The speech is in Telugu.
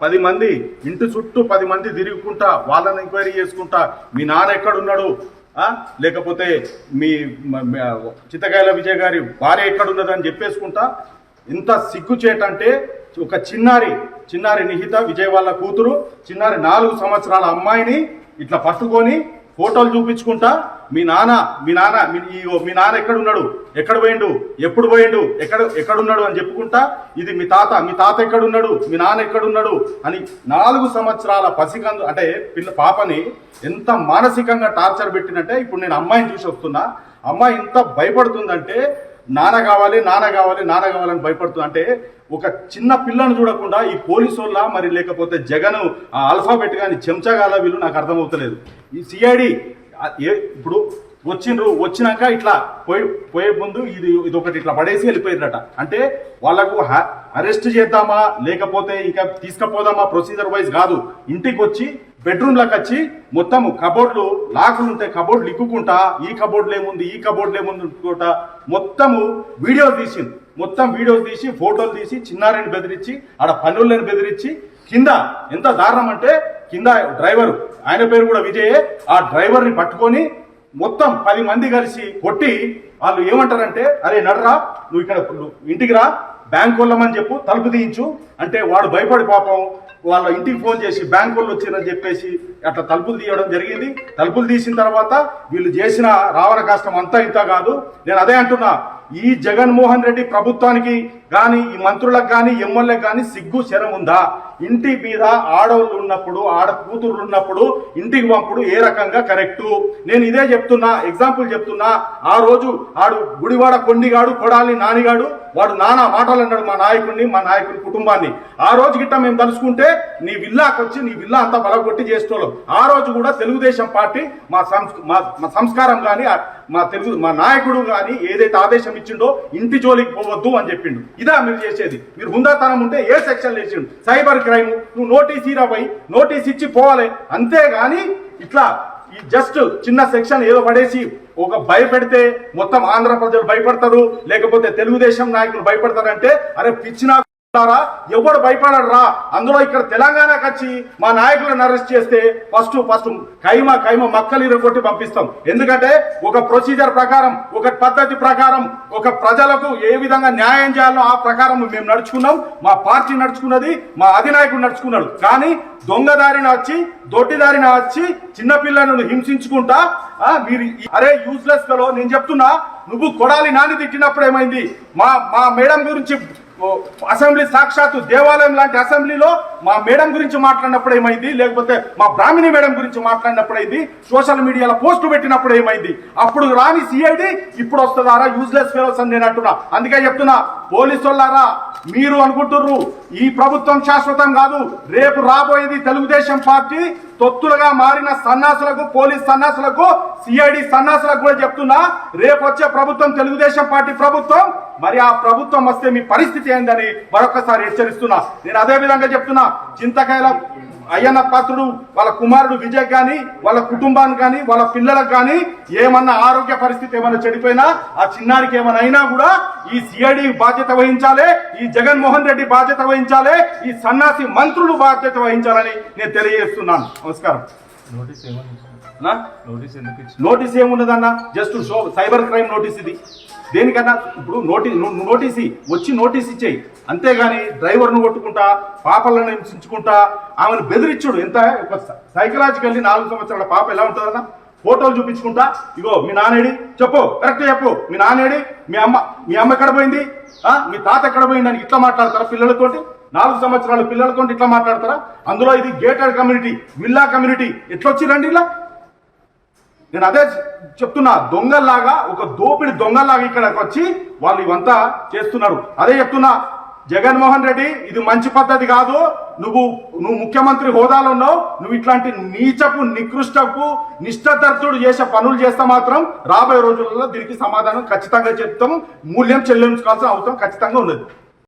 పది మంది ఇంటి చుట్టూ పది మంది తిరుగుకుంటా వాళ్ళని ఎంక్వైరీ చేసుకుంటా మీ నాన్న ఎక్కడున్నాడు? లేకపోతే మీ చిత్తకాయల విజయ్ గారి భార్య ఎక్కడున్నదని చెప్పేసుకుంటా ఇంత సిగ్గుచేటంటే ఒక చిన్నారి చిన్నారి నిహిత విజయ్ వాళ్ళ కూతురు చిన్నారి నాలుగు సంవత్సరాల అమ్మాయిని ఇట్లా పట్టుకొని ఫోటోలు చూపించుకుంటా మీ నాన్న మీ నాన్న మీ మీ నాన్న ఎక్కడున్నాడు? ఎక్కడ పోయిండు? ఎప్పుడు పోయిండు? ఎక్కడ ఎక్కడున్నాడు అని చెప్పుకుంటా ఇది మీ తాత మీ తాత ఎక్కడున్నాడు? మీ నాన్న ఎక్కడున్నాడు? అని నాలుగు సంవత్సరాల పసికందు అంటే పిల్ల పాపని ఎంత మానసికంగా టార్చర్ పెట్టినట్టే ఇప్పుడు నేను అమ్మాయిని చూసి వస్తున్నా. అమ్మాయి ఇంత భయపడుతుందంటే నాన్న కావాలి నాన్న కావాలి నాన్న కావాలని భయపడుతుంది అంటే ఒక చిన్న పిల్లను చూడకుండా ఈ పోలీసు వాళ్ళ మరి లేకపోతే జగన్ ఆ ఆల్ఫాబెట్ కానీ చెంచగాల వీళ్ళు నాకు అర్థమవుతలేదు. ఈ సిఐడి ఏ ఇప్పుడు వచ్చిండ్రు వచ్చినాక ఇట్లా పోయి పోయే ముందు ఇది ఇది ఒకటి ఇట్లా పడేసి వెళ్ళిపోయిందట అంటే వాళ్ళకు అరెస్ట్ చేద్దామా లేకపోతే ఇంకా తీసుకుపోదామా ప్రొసీజర్ వైజ్ కాదు. ఇంటికి వచ్చి బెడ్రూమ్లోకి వచ్చి మొత్తం కబోర్డ్లు లాకులు ఉంటాయి కబోర్డ్లు ఇక్కుకుంటా ఈ కబోర్డ్లు ఏముంది ఈ కబోర్డ్లు ఏముంది అనుకుంటా మొత్తము వీడియో తీసింది మొత్తం వీడియో తీసి ఫోటోలు తీసి చిన్నారిని బెదిరించి ఆడ పనులను బెదిరించి కింద ఎంత దారుణం అంటే కింద డ్రైవర్ ఆయన పేరు కూడా విజయే ఆ డ్రైవర్ని పట్టుకొని మొత్తం పది మంది కలిసి కొట్టి వాళ్ళు ఏమంటారంటే అరే నడరా నువ్వు ఇక్కడ నువ్వు ఇంటికి రా బ్యాంక్ వెళ్ళమని చెప్పు తలుపు తీయించు. అంటే వాడు భయపడి పాపం వాళ్ళ ఇంటికి ఫోన్ చేసి బ్యాంక్ వాళ్ళు వచ్చిరని చెప్పేసి అట్లా తలుపులు తీయడం జరిగింది. తలుపులు తీసిన తర్వాత వీళ్ళు చేసిన రావణ కష్టం అంతా ఇంత కాదు. నేను అదే అంటున్నా ఈ జగన్మోహన్ రెడ్డి ప్రభుత్వానికి కానీ ఈ మంత్రులకు కానీ ఎమ్మెల్యేలకు కానీ సిగ్గు శరం ఉందా? ఇంటి మీద ఆడవాళ్ళు ఉన్నప్పుడు ఆడ కూతురు ఉన్నప్పుడు ఇంటికి పంపుడు ఏ రకంగా కరెక్టు నేను ఇదే చెప్తున్నా ఎగ్జాంపుల్ చెప్తున్నా. ఆ రోజు ఆడు గుడివాడ కొండిగాడు కొడాలి నానిగాడు వాడు నానా మాటలు అన్నాడు మా నాయకుడిని మా నాయకుడి కుటుంబాన్ని. ఆ రోజు గిట్ట మేము తలుచుకుంటే నీ విల్లాకి వచ్చి నీ విల్లా అంతా బలగొట్టి చేసేటోళ్ళం. ఆ రోజు కూడా తెలుగుదేశం పార్టీ మా మా సంస్కారం కానీ మా తెలుగు మా నాయకుడు కానీ ఏదైతే ఆదేశం ఇచ్చిండో ఇంటి జోలికి పోవద్దు అని చెప్పిండు. ఇదా మీరు చేసేది. మీరు హుందాతనం ఉంటే ఏ సెక్షన్ వేసిండు సైబర్ క్రైమ్. నువ్వు నోటీస్ ఇరాపై నోటీస్ ఇచ్చి పోవాలి. అంతేగాని ఇట్లా ఈ జస్ట్ చిన్న సెక్షన్ ఏదో పడేసి ఒక భయపెడితే మొత్తం ఆంధ్ర ప్రజలు భయపడతారు లేకపోతే తెలుగుదేశం నాయకులు భయపడతారంటే అరే పిచ్చినా ఎవడు భయపడరు రా అందులో ఇక్కడ తెలంగాణకు వచ్చి మా నాయకులను అరెస్ట్ చేస్తే ఫస్ట్ ఫస్ట్ కైమ కైమ మక్కలు ఇరగొట్టి పంపిస్తాం. ఎందుకంటే ఒక ప్రొసీజర్ ప్రకారం ఒక పద్ధతి ప్రకారం ఒక ప్రజలకు ఏ విధంగా న్యాయం చేయాలో ఆ ప్రకారం మేము నడుచుకున్నాం. మా పార్టీ నడుచుకున్నది మా అధినాయకుడు నడుచుకున్నాడు. కానీ దొంగదారిన వచ్చి దొడ్డిదారిన వచ్చి చిన్నపిల్లలను హింసించుకుంటా మీరు అరే యూస్లెస్లో నేను చెప్తున్నా నువ్వు కొడాలి నాని తిట్టినప్పుడు ఏమైంది? మా మా మేడం గురించి అసెంబ్లీ సాక్షాత్తు దేవాలయం లాంటి అసెంబ్లీలో మా మేడం గురించి మాట్లాడినప్పుడు ఏమైంది? లేకపోతే మా బ్రాహ్మణి మేడం గురించి మాట్లాడినప్పుడు అయింది సోషల్ మీడియాలో పోస్టు పెట్టినప్పుడు ఏమైంది? అప్పుడు రాని సిఐడి ఇప్పుడు వస్తుందారా? యూజ్లెస్ ఫెలోస్ అని నేను అంటున్నా. అందుకే చెప్తున్నా పోలీసు వాళ్ళారా మీరు అనుకుంటుర్రు ఈ ప్రభుత్వం శాశ్వతం కాదు. రేపు రాబోయేది తెలుగుదేశం పార్టీ. తొత్తులుగా మారిన సన్నాసులకు పోలీస్ సన్నాసులకు సిఐడి సన్నాసులకు కూడా చెప్తున్నా రేపు వచ్చే ప్రభుత్వం తెలుగుదేశం పార్టీ ప్రభుత్వం మరి ఆ ప్రభుత్వం వస్తే మీ పరిస్థితి ఏందని మరొకసారి హెచ్చరిస్తున్నా. నేను అదే విధంగా చెప్తున్నా. చింతకాయల అయ్యన్న పాత్రుడు వాళ్ళ కుమారుడు విజయ్ కానీ వాళ్ళ కుటుంబానికి కానీ వాళ్ళ పిల్లలకు కానీ ఏమన్నా ఆరోగ్య పరిస్థితి ఏమైనా చెడిపోయినా ఆ చిన్నారికి ఏమైనా అయినా కూడా ఈ సిఐడి బాధ్యత వహించాలి ఈ జగన్మోహన్ రెడ్డి బాధ్యత వహించాలి ఈ సన్నాసి మంత్రులు బాధ్యత వహించాలని నేను తెలియజేస్తున్నాను. నమస్కారం. Notice notice ఏమున్నదన్న just show cyber crime notice ఇది. దేనికన్నా? ఇప్పుడు నోటీస్ నోటీస్ వచ్చి నోటీస్ ఇచ్చేయి. అంతేగాని డ్రైవర్ను కొట్టుకుంటా పాపలను హింసించుకుంటా ఆమెను బెదిరించుడు. ఎంత? సైకలాజికల్లీ నాలుగు సంవత్సరాల పాప ఎలా ఉంటుందన్న? ఫోటోలు చూపించుకుంటా. ఇగో మీ నానేడి చెప్పు. కరెక్ట్ చెప్పు. మీ నానేడి మీ అమ్మ మీ అమ్మ ఎక్కడ పోయింది? ఆ? మీ తాత ఎక్కడ పోయింది అని ఇట్లా మాట్లాడతారా పిల్లలతోటి? నాలుగు సంవత్సరాల పిల్లలతో ఇట్లా మాట్లాడతారా? అందులో ఇది గేటెడ్ కమ్యూనిటీ విల్లా కమ్యూనిటీ ఎట్లా వచ్చిరండి ఇలా? నేను అదే చెప్తున్నా దొంగల్లాగా ఒక దోపిడి దొంగల్లాగా ఇక్కడికి వచ్చి వాళ్ళు ఇవంతా చేస్తున్నారు. అదే చెప్తున్నా జగన్మోహన్ రెడ్డి ఇది మంచి పద్ధతి కాదు. నువ్వు నువ్వు ముఖ్యమంత్రి హోదాలో ఉన్నావు నువ్వు ఇట్లాంటి నీచపు నికృష్టపు నిష్ఠదర్శుడు చేసే పనులు చేస్తే మాత్రం రాబోయే రోజులలో దీనికి సమాధానం ఖచ్చితంగా చెప్తాం. మూల్యం చెల్లించుకోవాల్సిన అవసరం ఖచ్చితంగా ఉన్నది.